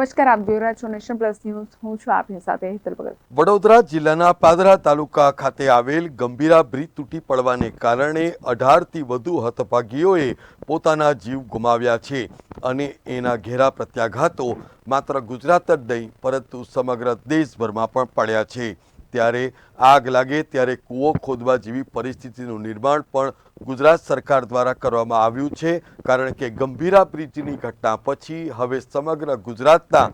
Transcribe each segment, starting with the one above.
નમસ્કાર, આપ જોઈ રહ્યા છો નેશન પ્લસ ન્યૂઝ. હું છું આપની સાથે હેતલ ભગત. વડોદરા જિલ્લાના પાદરા તાલુકા ખાતે આવેલ ગંભીરા બ્રિજ તૂટી પડવાને કારણે અઢારથી વધુ હતભાગીઓએ પોતાના જીવ ગુમાવ્યા છે અને એના ઘેરા પ્રત્યાઘાતો માત્ર ગુજરાત જ નહીં, પરંતુ સમગ્ર દેશભરમાં પણ પડ્યા છે. ત્યારે આગ લાગે ત્યારે કૂવો ખોદવા જેવી પરિસ્થિતિનું નિર્માણ પણ ગુજરાત સરકાર દ્વારા કરવામાં આવ્યું છે. કારણ કે ગંભીરા બ્રિજની ઘટના પછી હવે સમગ્ર ગુજરાતના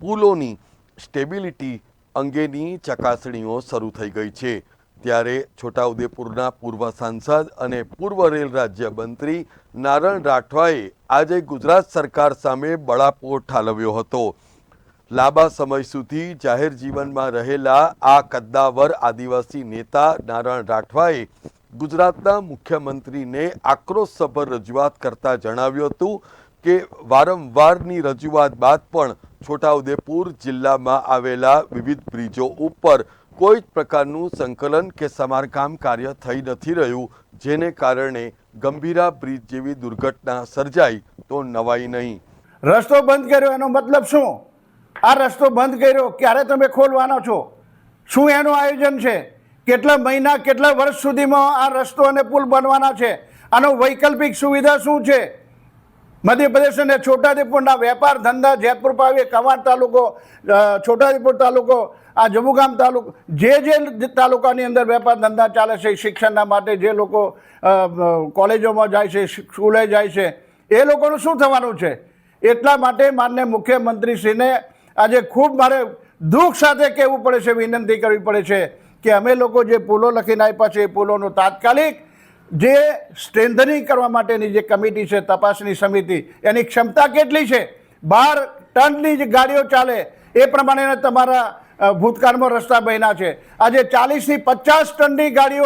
પુલોની સ્ટેબિલિટી અંગેની ચકાસણીઓ શરૂ થઈ ગઈ છે. ત્યારે છોટાઉદેપુરના પૂર્વ સાંસદ અને પૂર્વ રેલ રાજ્યમંત્રી નારણ રાઠવાએ આજે ગુજરાત સરકાર સામે બળાપો ઠાલવ્યો હતો. લાંબા સમય સુધી જાહેર જીવનમાં રહેલા આ કદ્દાવર આદિવાસી નેતા નારાયણ રાઠવાએ ગુજરાતના મુખ્યમંત્રીને આક્રોશસભર રજૂઆત કરતા જણાવ્યું હતું કે વારંવારની રજૂઆત બાદ પણ છોટાઉદેપુર જિલ્લામાં આવેલા વિવિધ બ્રિજો ઉપર કોઈ જ પ્રકારનું સંકલન કે સમારકામ કાર્ય થઈ નથી રહ્યું, જેને કારણે ગંભીરા બ્રિજ જેવી દુર્ઘટના સર્જાઈ તો નવાઈ નહીં. રસ્તો બંધ કર્યો એનો મતલબ શું? આ રસ્તો બંધ કર્યો. ક્યારે તમે ખોલવાનો છો? શું એનું આયોજન છે? કેટલા મહિના, કેટલા વર્ષ સુધીમાં આ રસ્તો અને પુલ બનવાના છે? આનો વૈકલ્પિક સુવિધા શું છે? મધ્યપ્રદેશ અને છોટાઉદેપુરના વેપાર ધંધા જયપુર પાવી કવાંટ તાલુકો છોટાઉદેપુર તાલુકો, આ જમ્મુગામ તાલુકો, જે જે તાલુકાની અંદર વેપાર ધંધા ચાલે છે, શિક્ષણના માટે જે લોકો કોલેજોમાં જાય છે સ્કૂલે જાય છે, એ લોકોનું શું થવાનું છે? એટલા માટે માન્ય મુખ્યમંત્રીશ્રીને આજે ખૂબ મારે દુઃખ સાથે કહેવું પડે છે, વિનંતી કરવી પડે છે કે અમે લોકો જે પુલો લખીને આપ્યા છે, એ પુલોનું તાત્કાલિક જે સ્ટ્રેન્થનિંગ કરવા માટેની જે કમિટી છે, તપાસની સમિતિ, એની ક્ષમતા કેટલી છે? બાર ટનની જે ગાડીઓ ચાલે, એ પ્રમાણે તમારા ભૂતકાળમાં રસ્તા બન્યા છે. આજે ચાલીસથી પચાસ ટનની ગાડીઓ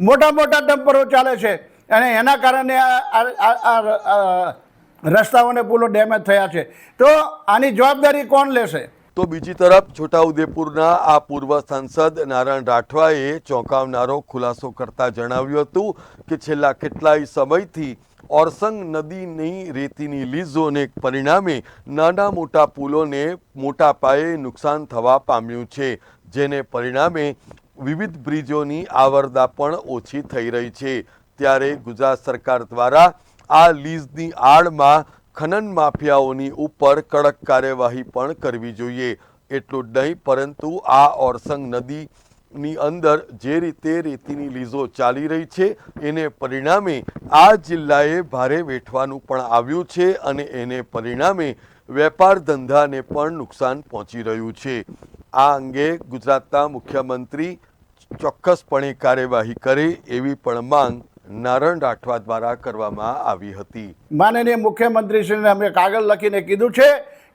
મોટા મોટા ડમ્પરો ચાલે છે. અને એના કારણે આ- રસ્તાઓને પુલો ડેમેજ થયા છે. તો આની જવાબદારી કોણ લેશે? તો બીજી તરફ છોટાઉદેપુરના આ પૂર્વ સાંસદ નારાયણ રાઠવાએ ચોંકાવનારો ખુલાસો કરતા જણાવ્યું હતું કે છેલ્લા કેટલાય સમયથી ઓરસંગ નદીની રેતીની લીઝોને પરિણામે નાના મોટા પુલોને મોટા પાયે નુકસાન થવા પામ્યું છે, જેને પરિણામે વિવિધ બ્રિજોની આવરદા પણ ઓછી થઈ રહી છે. ત્યારે ગુજરાત સરકાર દ્વારા આ લીઝની આડમાં ખનન માફિયાઓની ઉપર કડક કાર્યવાહી પણ કરવી જોઈએ. એટલું જ નહીં, પરંતુ આ ઓરસંગ નદીની અંદર જે રીતે રેતીની લીઝો ચાલી રહી છે, એને પરિણામે આ જિલ્લાએ ભારે વેઠવાનું પણ આવ્યું છે અને એને પરિણામે વેપાર ધંધાને પણ નુકસાન પહોંચી રહ્યું છે. આ અંગે ગુજરાતના મુખ્યમંત્રી ચોક્કસપણે કાર્યવાહી કરે એવી પણ માંગ નારણ રાઠવા દ્વારા કરવામાં આવી હતી. માનનીય મુખ્યમંત્રીશ્રીને અમે કાગળ લખીને કીધું છે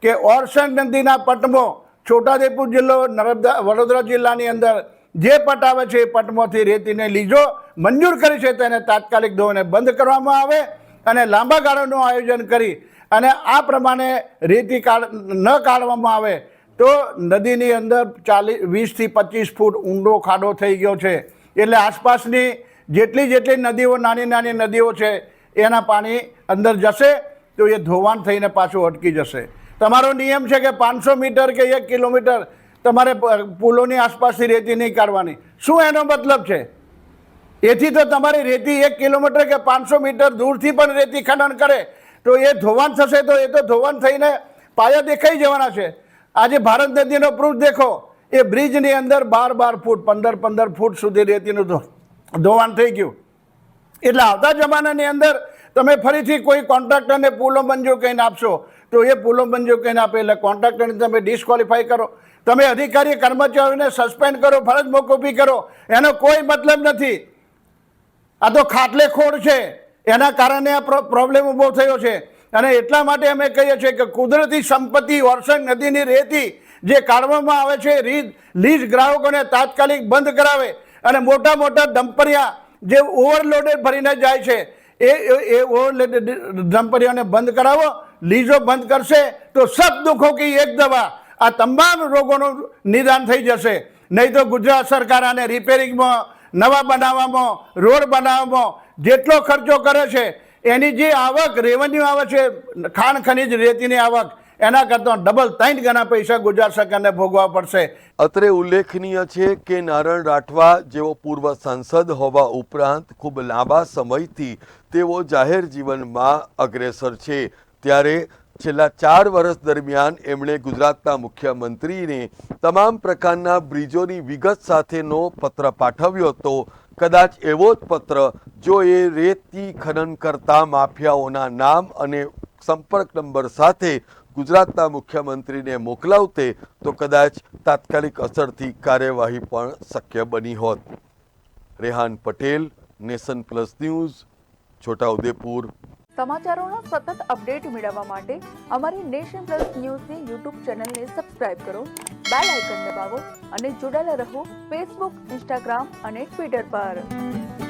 કે ઓરસંગ નદીના પટમો છોટાઉદેપુર જિલ્લો, નર્મદા, વડોદરા જિલ્લાની અંદર જે પટ આવે છે એ પટમોથી રેતીને લીજો, મંજૂર કરી છે તેને તાત્કાલિક ધોરણે બંધ કરવામાં આવે અને લાંબા ગાળાનું આયોજન કરી અને આ પ્રમાણે રેતી કાઢ, ન કાઢવામાં આવે તો નદીની અંદર ચાલીસ વીસથી પચીસ ફૂટ ઊંડો ખાડો થઈ ગયો છે. એટલે આસપાસની જેટલી જેટલી નદીઓ, નાની નાની નદીઓ છે, એના પાણી અંદર જશે તો એ ધોવાણ થઈને પાછું અટકી જશે. તમારો નિયમ છે કે પાંચસો મીટર કે એક કિલોમીટર તમારે પુલોની આસપાસથી રેતી નહીં કાઢવાની. શું એનો મતલબ છે? એથી તો તમારી રેતી એક કિલોમીટર કે પાંચસો મીટર દૂરથી પણ રેતી ખનન કરે, તો એ ધોવાણ થશે તો એ તો ધોવાણ થઈને પાયા દેખાઈ જવાના છે. આજે ભારત નદીનો પ્રૂફ દેખો, એ બ્રિજની અંદર બાર બાર ફૂટ, પંદર પંદર ફૂટ સુધી રેતીનું ધોવાણ થઈ ગયું. એટલે આવતા જમાનાની અંદર તમે ફરીથી કોઈ કોન્ટ્રાક્ટરને પુલો મંજૂર કરીને આપશો, તો એ પુલો મંજૂર કરીને આપે. એટલે કોન્ટ્રાક્ટરને તમે ડિસ્કવોલિફાઈ કરો. તમે અધિકારી કર્મચારીઓને સસ્પેન્ડ કરો, ફરજ મોકૂફી કરો. એનો કોઈ મતલબ નથી. આ તો ખાટલેખોડ છે. એના કારણે આ પ્રો- પ્રોબ્લેમ ઊભો થયો છે. અને એટલા માટે અમે કહીએ છીએ કે કુદરતી સંપત્તિ ઓરસંગ નદીની રેતી જે કાઢવામાં આવે છે રીજ લીઝ ગ્રાહકોને તાત્કાલિક બંધ કરાવે. અને મોટા મોટા ડમ્પરિયા જે ઓવરલોડેડ ભરીને જાય છે, એ એ- ઓવરલોડેડ ડમ્પરિયાને બંધ કરાવો, લીઝો બંધ કરશે, તો સબ દુઃખો કી એક દવા. આ તમામ રોગોનું નિદાન થઈ જશે. નહીં તો ગુજરાત સરકાર આને રિપેરિંગમાં નવા બનાવવામાં, રોડ બનાવવામાં જેટલો ખર્ચો કરે છે, એની જે આવક રેવન્યુ આવે છે, ખાણ ખનીજ રેતીની આવક એના કરતાં ડબલ ત્રણ ગણા પૈસા ગુજરાત સરકારને ભોગવવા પડશે. અત્રે ઉલ્લેખનીય છે કે નારણ રાઠવા જેઓ પૂર્વ સાંસદ હોવા ઉપરાંત ખૂબ લાંબા સમયથી તેઓ જાહેર જીવનમાં અગ્રેસર છે. ત્યારે છેલ્લા ચાર વર્ષ દરમિયાન એમણે ગુજરાતના મુખ્યમંત્રીને તમામ પ્રકારના બ્રિજોની વિગત સાથેનો પત્ર પાઠવ્યો હતો. કદાચ એવો જ પત્ર જો એ રેતી ખનન કરતા માફિયાઓના નામ અને સંપર્ક નંબર સાથે ગુજરાતના મુખ્યમંત્રીને મોકલાવતે તો કદાચ તાત્કાલિક અસરથી કાર્યવાહી પણ શક્ય બની હોત. Rehan Patel, Nation Plus News, Chhotaudepur. સમાચારોના સતત અપડેટ મેળવવા માટે અમારી નેશન પ્લસ ન્યૂઝની યુટ્યુબ ચેનલને સબસ્ક્રાઇબ કરો, બેલ આઇકન દબાવો અને જોડાયેલા રહો ફેસબુક, ઇન્સ્ટાગ્રામ અને ટ્વિટર પર.